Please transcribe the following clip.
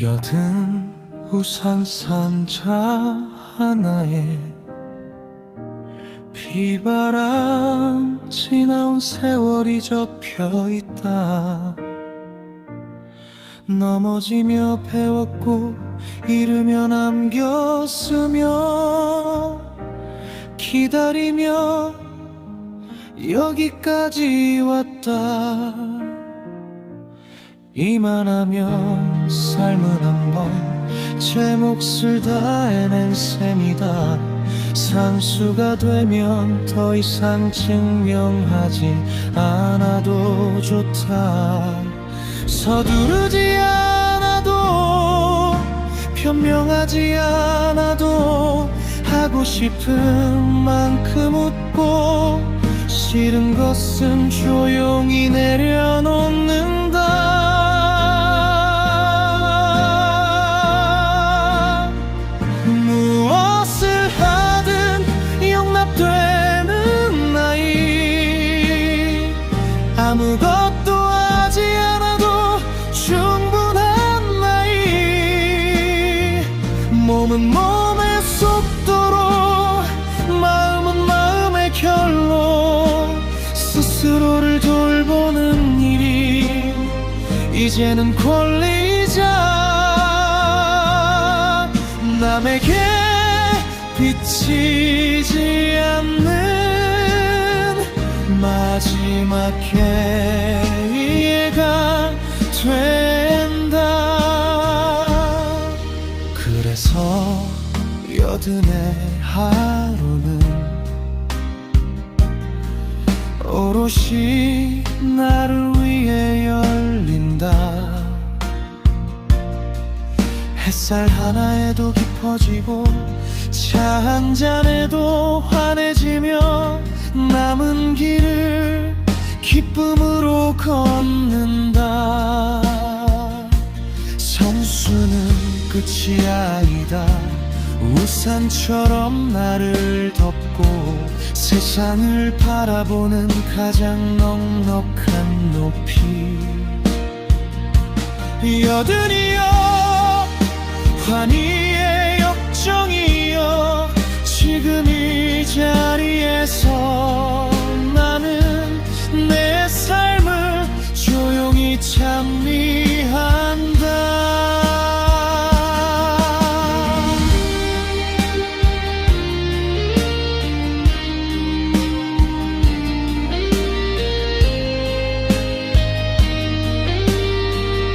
여든 우산 상자 하나에 비바람 지나온 세월이 접혀 있다. 넘어지며 배웠고 잃으며 남겼으며 기다리며 여기까지 왔다 이만하면 삶은 한번 제 몫을 다해낸 셈이다. 상수가 되면 더 이상 증명하지 않아도 좋다. 서두르지 않아도 변명하지 않아도 하고 싶은 만큼 웃고 싫은 것은 조용히 내려 몸은 몸의 속도로 마음은 마음의 결로 스스로를 돌보는 일이 이제는 권리자. 남에게 비치지 않는 마지막 기회가 된 여든의 하루는 오롯이 나를 위해 열린다. 햇살 하나에도 깊어지고 차 한 잔에도 환해지며 남은 길을 기쁨으로 걷는다. 성수는 끝이 아니다 우산처럼 나를 덮고 세상을 바라보는 가장 넉넉한 높이. 여든이여 환희의 역정이여 지금 이 자리에서 나는 내 삶을 조용히 참니